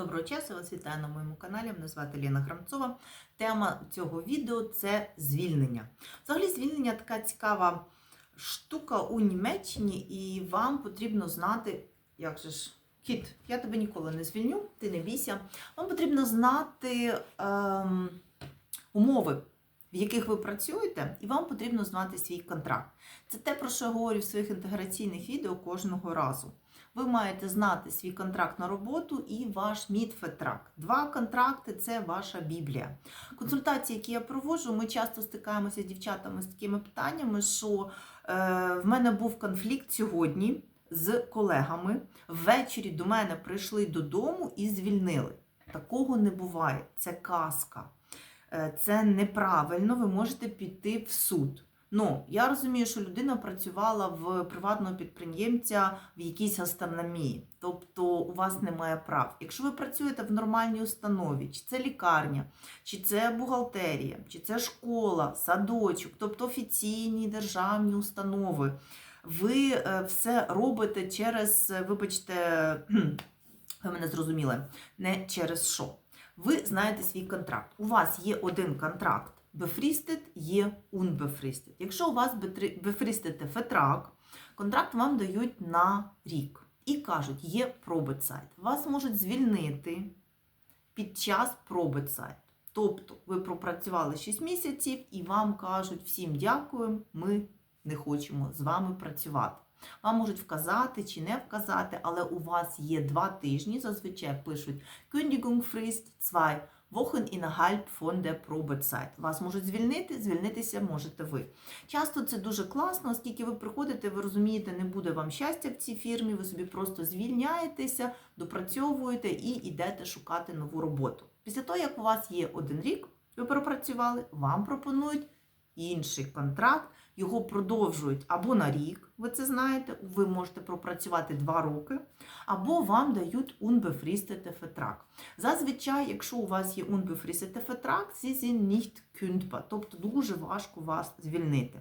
Доброго часу, вас вітаю на моєму каналі. Мене звати Ліна Храмцова. Тема цього відео це звільнення. Взагалі, звільнення така цікава штука у Німеччині, і вам потрібно знати, як же ж, кіт, я тебе ніколи не звільню, ти не бійся. Вам потрібно знати ем, умови, в яких ви працюєте, і вам потрібно знати свій контракт. Це те, про що я говорю в своїх інтеграційних відео кожного разу. Ви маєте знати свій контракт на роботу і ваш мідфетрак. Два контракти це ваша біблія. Консультації, які я проводжу, ми часто стикаємося з дівчатами з такими питаннями, що е, в мене був конфлікт сьогодні з колегами. Ввечері до мене прийшли додому і звільнили. Такого не буває. Це казка. Е, Це неправильно, ви можете піти в суд. Ну, я розумію, що людина працювала в приватного підприємця в якійсь гастрономії, тобто у вас немає прав. Якщо ви працюєте в нормальній установі, чи це лікарня, чи це бухгалтерія, чи це школа, садочок, тобто офіційні державні установи, ви е, все робите через, е, вибачте, ви мене зрозуміли, не через що. Ви знаєте свій контракт. У вас є один контракт. Befristet є unbefristet. Якщо у вас befristet фетрак, контракт вам дають на рік. І кажуть, є пробицайт. Вас можуть звільнити під час пробицайт. Тобто ви пропрацювали 6 місяців і вам кажуть всім дякую, ми не хочемо з вами працювати. Вам можуть вказати чи не вказати, але у вас є два тижні, зазвичай пишуть Kündigungsfrist 2 Wochen innerhalb von der Probezeit. Вас можуть звільнити, звільнитися можете ви. Часто це дуже класно, оскільки ви приходите, ви розумієте, не буде вам щастя в цій фірмі, ви собі просто звільняєтеся, допрацьовуєте і йдете шукати нову роботу. Після того, як у вас є один рік, ви пропрацювали, вам пропонують інший контракт, його продовжують або на рік, ви це знаєте, ви можете пропрацювати 2 роки, або вам дають unbefristete Vertrag. Зазвичай, якщо у вас є unbefristete Vertrag, sie sind nicht kündbar, тобто дуже важко вас звільнити.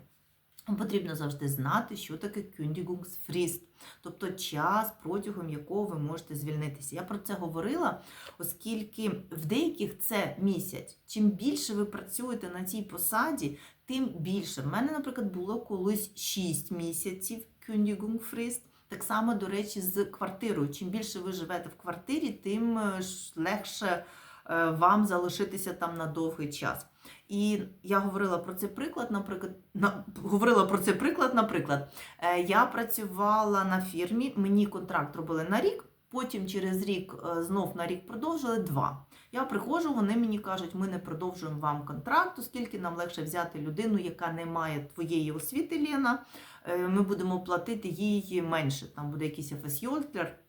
Потрібно завжди знати, що таке Kündigungsfrist, тобто час, протягом якого ви можете звільнитися. Я про це говорила, оскільки в деяких це місяць. Чим більше ви працюєте на цій посаді, тим більше. В мене, наприклад, було колись 6 місяців Kündigungsfrist. Так само, до речі, з квартирою. Чим більше ви живете в квартирі, тим е, легше е, вам залишитися там на довгий час. І я говорила про цей приклад, наприклад, на, говорила про цей приклад, наприклад, е, я працювала на фірмі, мені контракт робили на рік, потім через рік е, знов на рік продовжили два. Я приходжу, вони мені кажуть, ми не продовжуємо вам контракт, оскільки нам легше взяти людину, яка не має твоєї освіти, Лена. Е, Ми будемо платити їй менше. Там буде якийсь фасьольтер.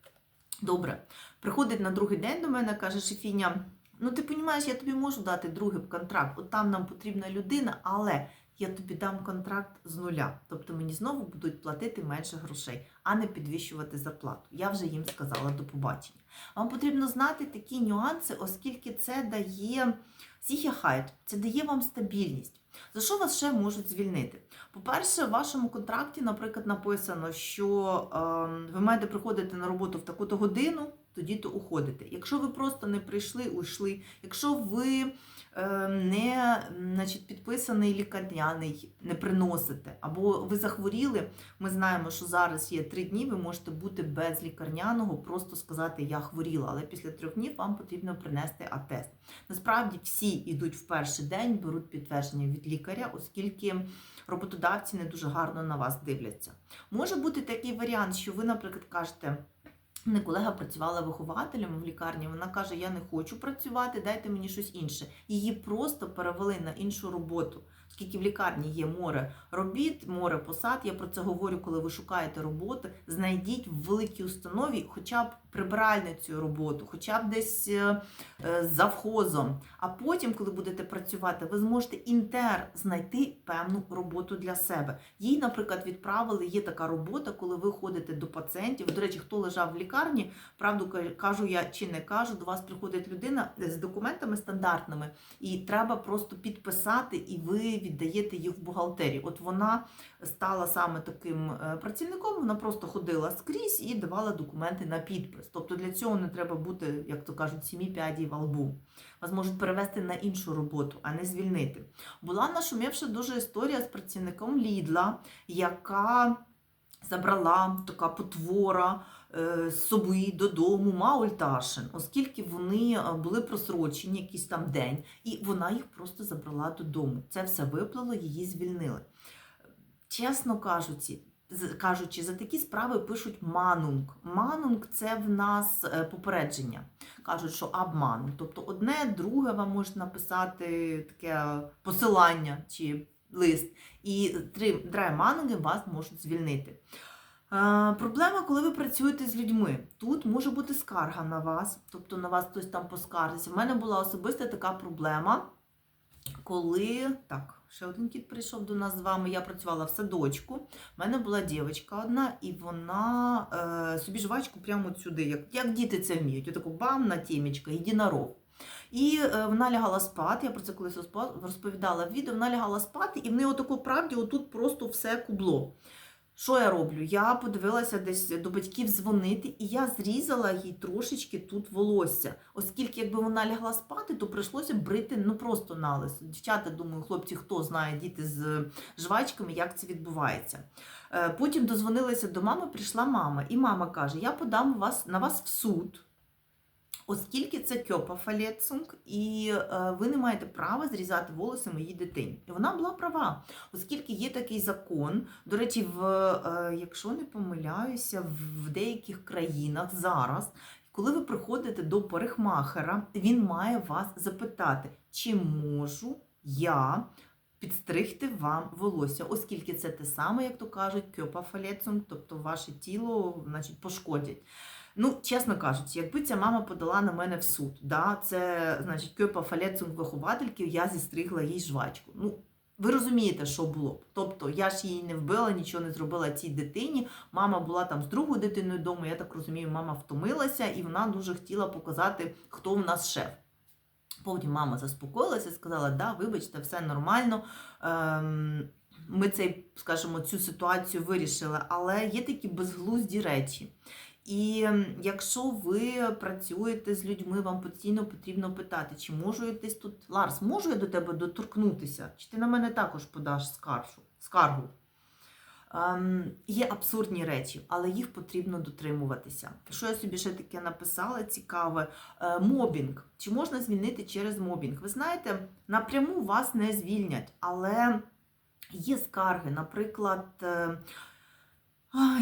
Добре. Приходить на другий день до мене, каже Шефіня. Ну, ти розумієш, я тобі можу дати другий контракт. От там нам потрібна людина, але я тобі дам контракт з нуля. Тобто мені знову будуть платити менше грошей, а не підвищувати зарплату. Я вже їм сказала до побачення. Вам потрібно знати такі нюанси, оскільки це дає Sicherheit, це дає вам стабільність. За що вас ще можуть звільнити? По-перше, в вашому контракті, наприклад, написано, що е, ви маєте приходити на роботу в таку-то годину, тоді то уходите. Якщо ви просто не прийшли, уйшли, якщо ви е, не значить, підписаний лікарняний, не приносите, або ви захворіли, ми знаємо, що зараз є три дні, ви можете бути без лікарняного, просто сказати Я хворіла, але після трьох днів вам потрібно принести атест. Насправді всі йдуть в перший день, беруть підтвердження від лікаря, оскільки роботодавці не дуже гарно на вас дивляться. Може бути такий варіант, що ви, наприклад, кажете. Мене колега працювала вихователем в лікарні. Вона каже: Я не хочу працювати, дайте мені щось інше. Її просто перевели на іншу роботу, оскільки в лікарні є море робіт, море посад. Я про це говорю, коли ви шукаєте роботи. Знайдіть в великій установі, хоча б прибиральницю роботу, хоча б десь е, е, завхозом. А потім, коли будете працювати, ви зможете інтер знайти певну роботу для себе. Їй, наприклад, відправили. Є така робота, коли ви ходите до пацієнтів. До речі, хто лежав в лікарні, правду кажу я чи не кажу, до вас приходить людина з документами стандартними, і треба просто підписати, і ви віддаєте їх в бухгалтерію. От вона стала саме таким е, працівником, вона просто ходила скрізь і давала документи на підпис. Тобто для цього не треба бути, як то кажуть, сімі п'яді во лбу. Вас можуть перевести на іншу роботу, а не звільнити. Була нашумівша дуже історія з працівником Лідла, яка забрала така потвора з собою додому Маульташин, оскільки вони е, були просрочені якийсь там день, і вона їх просто забрала додому. Це все виплило, її звільнили. Чесно кажучи, кажучи, за такі справи пишуть манунг. Манунг це в нас е, попередження. Кажуть, що обманунг. Тобто одне, друге вам можуть написати таке посилання чи лист. І три драйманунги вас можуть звільнити. Проблема, коли ви працюєте з людьми. Тут може бути скарга на вас, тобто на вас хтось там поскаржиться. У мене була особиста така проблема, коли так, ще один кіт прийшов до нас з вами. Я працювала в садочку. У мене була дівчинка одна, і вона е, собі жвачку прямо сюди, як, як діти це вміють. Отаку бам на тімечка, єдинорог. І е, вона лягала спати, я про це колись розповідала в відео, вона лягала спати, і в неї отако правді отут просто все кубло. Що я роблю? Я подивилася десь до батьків дзвонити, і я зрізала їй трошечки тут волосся. Оскільки, якби вона лягла спати, то прийшлося брити ну просто на лисо. Дівчата, думаю, хлопці, хто знає діти з жвачками, як це відбувається. Е, Потім дозвонилася до мами, прийшла мама, і мама каже: Я подам вас на вас в суд. Оскільки це кьопафалецунг, і е, ви не маєте права зрізати волосся моїй дитині. І вона була права, оскільки є такий закон. До речі, в, е, якщо не помиляюся, в- деяких країнах зараз, коли ви приходите до парикмахера, він має вас запитати, чи можу я підстригти вам волосся, оскільки це те саме, як то кажуть, кьопафалецунг, тобто ваше тіло значить, пошкодять. Ну, чесно кажучи, якби ця мама подала на мене в суд, да, це значить кьопа фалецунг виховательки, я зістригла їй жвачку. Ну, ви розумієте, що було б. Тобто я ж її не вбила, нічого не зробила цій дитині. Мама була там з другою дитиною вдома. Я так розумію, мама втомилася і вона дуже хотіла показати, хто в нас шеф. Потім мама заспокоїлася, сказала, да, вибачте, все нормально. Ем, ми цей, скажімо, цю ситуацію вирішили, але є такі безглузді речі. І якщо ви працюєте з людьми, вам постійно потрібно питати, чи можу я десь тут, Ларс, можу я до тебе доторкнутися? Чи ти на мене також подаш скаржу, скаргу? Ем, є абсурдні речі, але їх потрібно дотримуватися. Що я собі ще таке написала, цікаве, Е, мобінг. Чи можна звільнити через мобінг? Ви знаєте, напряму вас не звільнять, але є скарги, наприклад. е,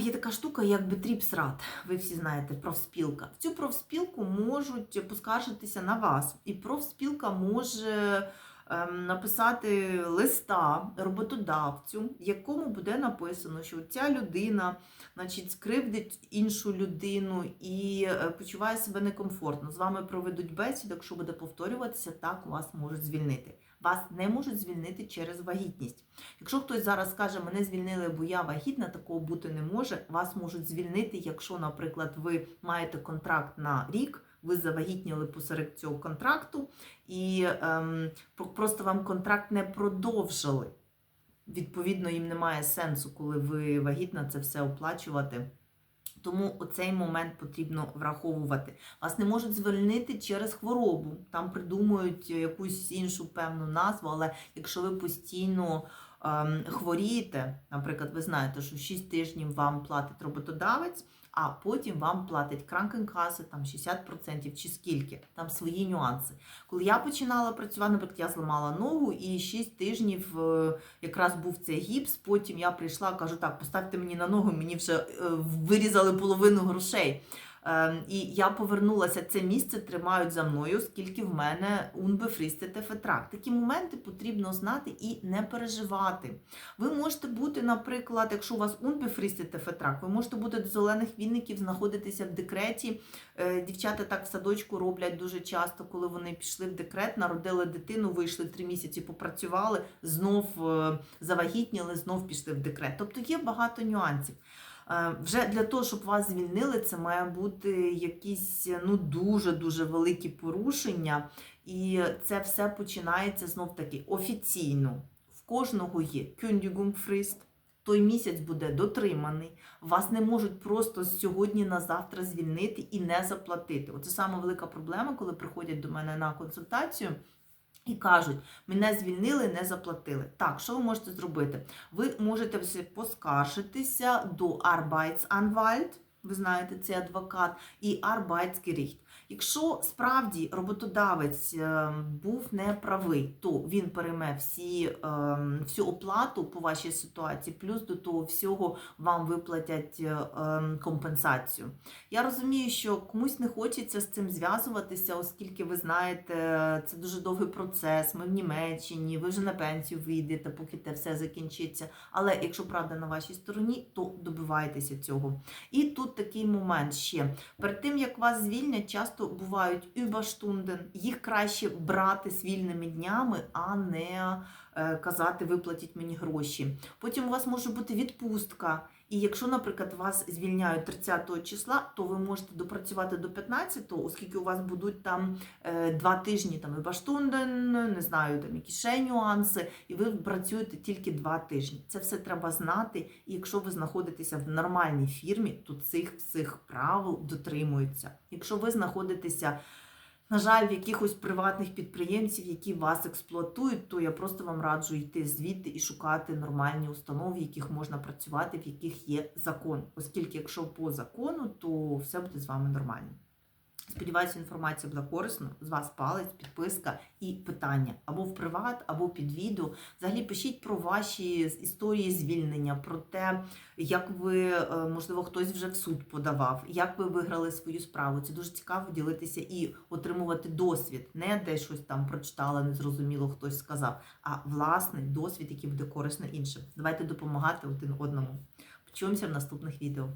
Є така штука, як Бетріпсрад, ви всі знаєте, профспілка. В цю профспілку можуть поскаржитися на вас, і профспілка може ем, написати листа роботодавцю, якому буде написано, що ця людина значить, скривдить іншу людину і е, почуває себе некомфортно. З вами проведуть бесіду, якщо буде повторюватися, так вас можуть звільнити. Вас не можуть звільнити через вагітність. Якщо хтось зараз скаже, мене звільнили, бо я вагітна, такого бути не може. Вас можуть звільнити, якщо, наприклад, ви маєте контракт на рік, ви завагітніли посеред цього контракту, і ем, просто вам контракт не продовжили. Відповідно, їм немає сенсу, коли ви вагітна, це все оплачувати. Тому оцей момент потрібно враховувати. Вас не можуть звільнити через хворобу. Там придумують якусь іншу певну назву, але якщо ви постійно хворієте, наприклад, ви знаєте, що 6 тижнів вам платить роботодавець, а потім вам платить кранкенкаси, там 60% чи скільки, там свої нюанси. Коли я починала працювати, наприклад, я зламала ногу і 6 тижнів е, якраз був цей гіпс. Потім я прийшла, кажу, так, поставте мені на ногу, мені вже е, вирізали половину грошей. Ем, І я повернулася, це місце тримають за мною, оскільки в мене унбефристите фетрак. Такі моменти потрібно знати і не переживати. Ви можете бути, наприклад, якщо у вас унбефристите фетрак, ви можете бути до зелених вінників, знаходитися в декреті. Е, Дівчата так в садочку роблять дуже часто, коли вони пішли в декрет, народили дитину, вийшли три місяці, попрацювали, знов е, завагітніли, знов пішли в декрет. Тобто є багато нюансів. Е, Вже для того, щоб вас звільнили, це має бути якісь ну дуже дуже великі порушення, і це все починається знов таки офіційно. В кожного є Kündigungsfrist, той місяць буде дотриманий. Вас не можуть просто з сьогодні на завтра звільнити і не заплатити. Оце саме велика проблема, коли приходять до мене на консультацію. І кажуть, мене звільнили, не заплатили. Так, що ви можете зробити? Ви можете поскаржитися до Arbeitsanwalt, ви знаєте, це адвокат, і Arbeitsgericht. Якщо справді роботодавець е, був неправий, то він перейме всі, е, всю оплату по вашій ситуації, плюс до того всього вам виплатять е, компенсацію. Я розумію, що комусь не хочеться з цим зв'язуватися, оскільки ви знаєте, це дуже довгий процес. Ми в Німеччині, ви вже на пенсію вийдете, поки те все закінчиться. Але якщо правда на вашій стороні, то добивайтеся цього. І тут такий момент ще. Перед тим як вас звільнять, часто бувають überstunden, їх краще брати з вільними днями, а не казати виплатіть мені гроші. Потім у вас може бути відпустка. І якщо, наприклад, вас звільняють 30 числа, то ви можете допрацювати до 15-го, оскільки у вас будуть там е, два тижні там і баштунден, не знаю, там якісь ще нюанси, і ви працюєте тільки два тижні. Це все треба знати. І якщо ви знаходитеся в нормальній фірмі, то цих всіх правил дотримуються. Якщо ви знаходитеся на жаль, в якихось приватних підприємців, які вас експлуатують, то я просто вам раджу йти звідти і шукати нормальні установи, в яких можна працювати, в яких є закон. Оскільки, якщо по закону, то все буде з вами нормально. Сподіваюся, інформація була корисна. З вас палець, підписка і питання або в приват, або під відео. Взагалі пишіть про ваші історії звільнення, про те, як ви, е, можливо, хтось вже в суд подавав, як ви виграли свою справу. Це дуже цікаво ділитися і отримувати досвід. Не десь щось там прочитала, незрозуміло хтось сказав, а власний досвід, який буде корисний іншим. Давайте допомагати один одному. Почуємося в наступних відео.